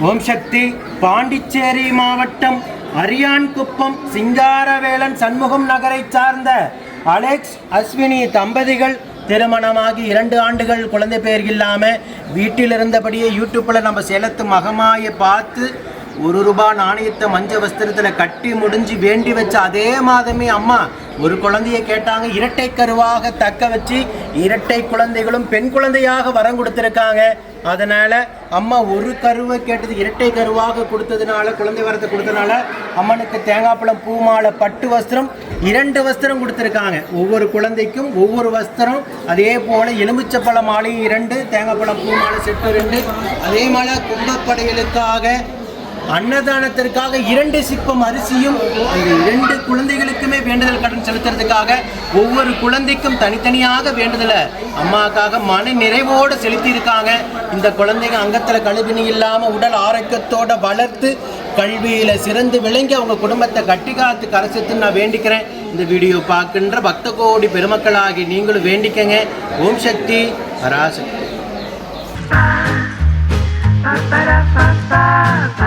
ஓம் சக்தி பாண்டிச்சேரி மாவட்டம் அரியான்குப்பம் சிங்காரவேலன் சண்முகம் நகரை சார்ந்த அலெக்ஸ் அஸ்வினி தம்பதிகள் திருமணமாகி இரண்டு ஆண்டுகள் குழந்தை பேர் இல்லாமல் வீட்டில் இருந்தபடியே யூடியூப்பில் நம்ம சேலத்து மகமாயை பார்த்து ஒரு ரூபாய் நாணயத்தை மஞ்ச வஸ்திரத்தில் கட்டி முடிஞ்சு வேண்டி வச்ச அதே மாதமே அம்மா ஒரு குழந்தைய கேட்டாங்க இரட்டை கருவாக தக்க வச்சு இரட்டை குழந்தைகளும் பெண் குழந்தையாக வரம் கொடுத்துருக்காங்க. அதனால அம்மா ஒரு கருவை கேட்டது இரட்டை கருவாக கொடுத்ததுனால குழந்தை வரத்தை கொடுத்ததுனால அம்மனுக்கு தேங்காய்ப்பழம் பூ மாலை பட்டு வஸ்திரம் இரண்டு வஸ்திரம் கொடுத்துருக்காங்க. ஒவ்வொரு குழந்தைக்கும் ஒவ்வொரு வஸ்திரம் அதே போல எலுமிச்சப்பழ மாலையும் இரண்டு தேங்காய்ப்பழம் பூ மாலை செட்டு ரெண்டு அதே மாதிரி கும்பப்படைகளுக்காக அன்னதானத்திற்காக இரண்டு சிப்பம் அரிசியும் அந்த இரண்டு குழந்தைகளுக்குமே வேண்டுதல் கடன் செலுத்துறதுக்காக ஒவ்வொரு குழந்தைக்கும் தனித்தனியாக வேண்டுதலை அம்மாக்காக மன நிறைவோடு செலுத்தியிருக்காங்க இந்த குழந்தைங்க அங்கத்தில் கழுவினி இல்லாமல் உடல் ஆரோக்கியத்தோட வளர்த்து கல்வியில் சிறந்து விளங்கி அவங்க குடும்பத்தை கட்டி காத்து கரைச்சத்துன்னு நான் வேண்டிக்கிறேன் இந்த வீடியோ பார்க்கின்ற பக்த கோடி பெருமக்களாகி நீங்களும் வேண்டிக்கங்க ஓம் Shakti Parashakti ba ba ba